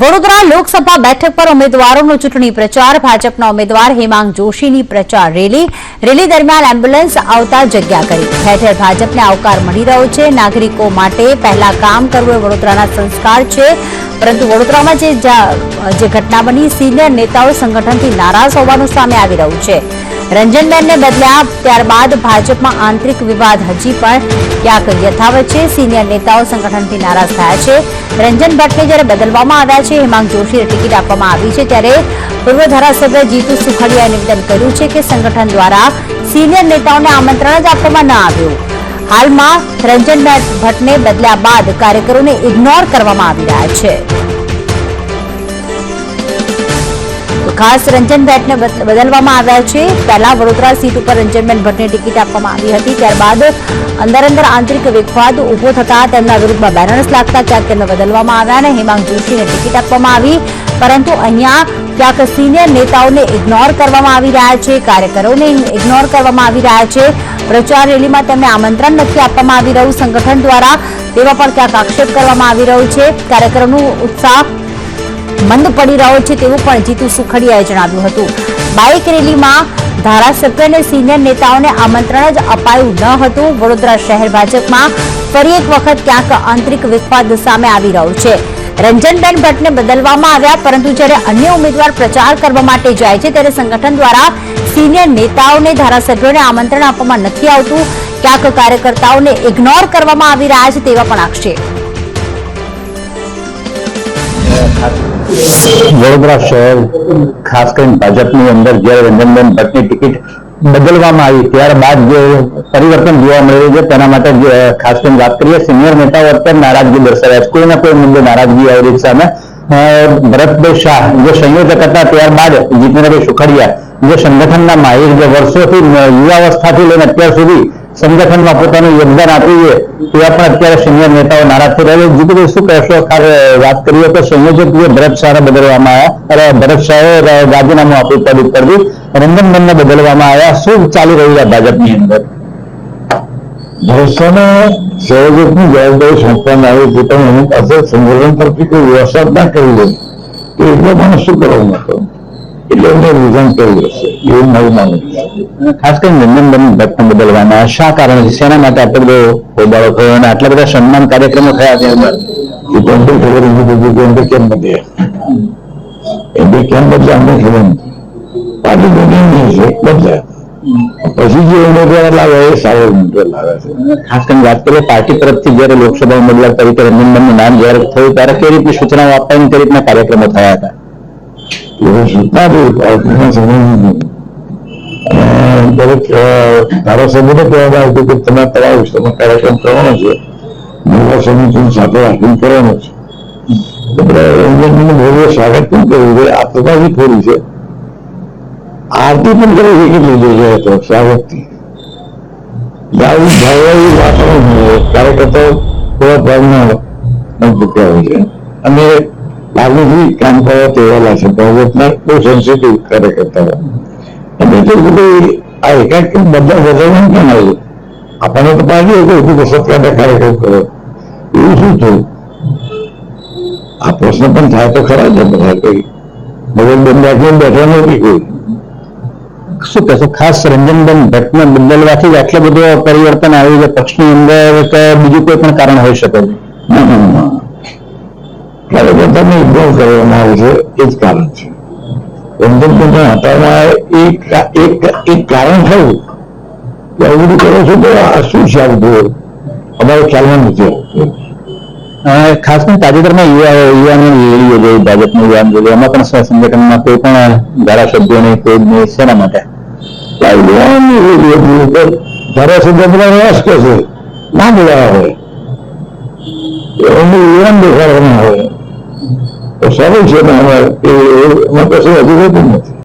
વડોદરા લોકસભા બેઠક પર ઉમેદવારોનો ચૂંટણી પ્રચાર, ભાજપના ઉમેદવાર હેમાંગ જોશીની પ્રચાર રેલી. રેલી દરમિયાન એમ્બ્યુલન્સ આવતા જગ્યા કરી. ઠેર ભાજપને આવકાર મળી રહ્યો છે. નાગરિકો માટે પહેલા કામ કરવું એ વડોદરાના સંસ્કાર છે. પરંતુ વડોદરામાં જે ઘટના બની સિનિયર નેતાઓ સંગઠનથી નારાજ હોવાનું સામે આવી રહ્યું છે. રંજનબેનને બદલ્યા ત્યારબાદ ભાજપમાં આંતરિક વિવાદ હજી પણ ક્યાંક યથાવત છે. સિનિયર નેતાઓ સંગઠનથી નારાજ થયા છે. રંજન ભટ્ટને જ્યારે બદલવામાં આવ્યા છે, હેમાંગ જોશીને ટિકિટ આપવામાં આવી છે. ત્યારે પૂર્વ ધારાસભ્ય જીતુ સુખડિયાએ નિવેદન કર્યું છે કે સંગઠન દ્વારા સિનિયર નેતાઓને આમંત્રણ જ આપવામાં ન આવ્યું. હાલમાં રંજન ભટ્ટને બદલ્યા બાદ કાર્યકરોને ઇગ્નોર કરવામાં આવી રહ્યા છે. ખાસ રંજન ભટ્ટને બદલવામાં આવ્યા છે. પહેલા વડોદરા સીટ ઉપર રંજનબેન ભટ્ટને ટિકિટ આપવામાં આવી હતી. ત્યારબાદ અંદર અંદર આંતરિક વિખવાદ ઊભો થતા તેમના વિરુદ્ધમાં બેનર્સ લાગતા ક્યાંક તેમને બદલવામાં આવ્યા અને હેમાંગ જોશીને ટિકિટ આપવામાં આવી. પરંતુ અહીંયા ક્યાંક સિનિયર નેતાઓને ઇગ્નોર કરવામાં આવી રહ્યા છે. કાર્યકરોને ઇગ્નોર કરવામાં આવી રહ્યા છે. પ્રચાર રેલીમાં તેમને આમંત્રણ નથી આપવામાં આવી રહ્યું. સંગઠન દ્વારા તેવા પણ ક્યાંક આક્ષેપ કરવામાં આવી રહ્યો છે. કાર્યકરોનું ઉત્સાહ મંદ પડી રહ્યો છે તેવું પણ જીતુ સુખડિયાએ જણાવ્યું હતું. બાઇક રેલીમાં ધારાસભ્ય અને સિનિયર નેતાઓને આમંત્રણ જ અપાયું ન હતું. વડોદરા શહેર ભાજપમાં ફરી એક વખત ક્યાંક આંતરિક વિખવાદ સામે આવી રહ્યો છે. રંજનબેન ભટ્ટને બદલવામાં આવ્યા, પરંતુ જ્યારે અન્ય ઉમેદવાર પ્રચાર કરવા માટે જાય છે, ત્યારે સંગઠન દ્વારા સિનિયર નેતાઓને ધારાસભ્યોને આમંત્રણ આપવામાં નથી આવતું. ક્યાંક કાર્યકર્તાઓને ઇગ્નોર કરવામાં આવી રહ્યા છે તેવા પણ આક્ષેપ. વડોદરા શહેર, ખાસ કરીને ભાજપની અંદર જ્યારે રંજનબેન ભટ્ટની ટિકિટ બદલવામાં આવી, ત્યારબાદ જે પરિવર્તન જોવા મળ્યું છે, તેના માટે ખાસ કરીને વાત કરીએ, સિનિયર નેતાઓ અત્યારે નારાજગી દર્શાવ્યા છે. કોઈને કોઈ મુદ્દે નારાજગી આવી સામે? ભરતભાઈ શાહ, જે સંયોજક હતા, ત્યારબાદ જીતેન્દ્રભાઈ સુખડિયા, જે સંગઠનના માહિર જે વર્ષોથી યુવાવસ્થાથી લઈને અત્યાર સુધી સંગઠનમાં પોતાનું યોગદાન આપ્યું છે પણ અત્યારે સિનિયર નેતાઓ નારાજ થઈ રહ્યા છે. જીતુભાઈ શું કહેશો? વાત કરીએ તો સંયોજક ભરત શાહને બદલવામાં આવ્યા અને ભરત શાહે રાજીનામું આપ્યું પદ ઉપરથી રંજનબેનને બદલવામાં આવ્યા. શું ચાલી રહ્યું છે ભાજપની અંદર? ભરોસાને સંયોજકની જવાબદારી સોંપવામાં આવી પણ એની પાસે સંગઠન તરફથી કોઈ વ્યવસ્થા ના કરી દઉં તો એટલે શું કરવાનું? હતું એટલે એમને રિઝન કેવું દેશે એવું મારું માનવું ખાસ કરીને રંજનબેન ભટ્ટને બદલવાના. શા કારણે? શેના માટે આટલો બધો હોબાળો થયો અને આટલા બધા સન્માન કાર્યક્રમો થયા ત્યારબાદ એ તો અમને ખબર નથી કે એમને કેમ બદલે એમને કેમ બદલે અમને ખબર પાર્ટી નહીં છે બદલે પછી જે ઉમેદવાર લાવે એ સારો ઉમેદવાર લાવે છે. ખાસ કરીને વાત કરીએ પાર્ટી તરફથી જયારે લોકસભા ઉમેદવાર તરીકે રંજનબેનનું નામ જ્યારે થયું ત્યારે કઈ રીતની સૂચનાઓ આપવાની કઈ રીતના કાર્યક્રમો થયા હતા? દરેક અ, ધારાસભ્યોને કહેવામાં આવ્યું કે તમે તમારા વિસ્તારમાં કાર્યક્રમ કરવાનો છે મહિલા સમિતિની સાથે રાખીને કરવાનો છે ભવ્ય સ્વાગત પણ કર્યું છે આ પ્રકારની થોડી છે આરતી પણ કરી છે કેટલી જગ્યાએ તો સ્વાગતથી દારૂ ભાવવાળી વાતાવરણ કાર્યકર્તાઓ થોડા ભાવના મજબૂત હોય છે અને લાગણીથી કામ કરવા તેવાલા છે ભાજપના બહુ સેન્સિટિવ કાર્યકર્તાઓ અને તો બધું આ એકાદ બધા બદલવાનું કેમ આવ્યું આપણને તો પાર્ટી હતું કે સત્તાના કાર્યક્રમ કરો એવું શું થયું આ પ્રશ્ન પણ થાય તો ખરા છે બધા કઈ મગજ બંધ રાખીને બેઠા નથી કોઈ શું કહેશો ખાસ રંજનબેન ભટ્ટને બદલવાથી જ આટલું બધું પરિવર્તન આવ્યું છે પક્ષની અંદર કે બીજું કોઈ પણ કારણ હોઈ શકે છે ના ના ના કરવામાં આવે છે એ જ કારણ છે. રંજનભાઈને હટાવવામાં એક એક કારણ થયું કે આવું બધું કરો છો તો આ શું છે આવું બધું? અમારે ખ્યાલમાં નથી ખાસ કરીને તાજેતરમાં યુવા યુવાનો રેલી યોજાઈ ભાજપની યુવાન રેલી એમાં પણ સંગઠનમાં કોઈ પણ ધારાસભ્યો નહીં કોઈ નહીં શેના માટે? યુવાનની રેલી હતી ઉપર ધારાસભ્ય બધા રસ કે છે ના બોલાવા હોય. એમને યુવાન દેખાડવાના હોય સારું છે? ને એમાં કશું હજુ નથી.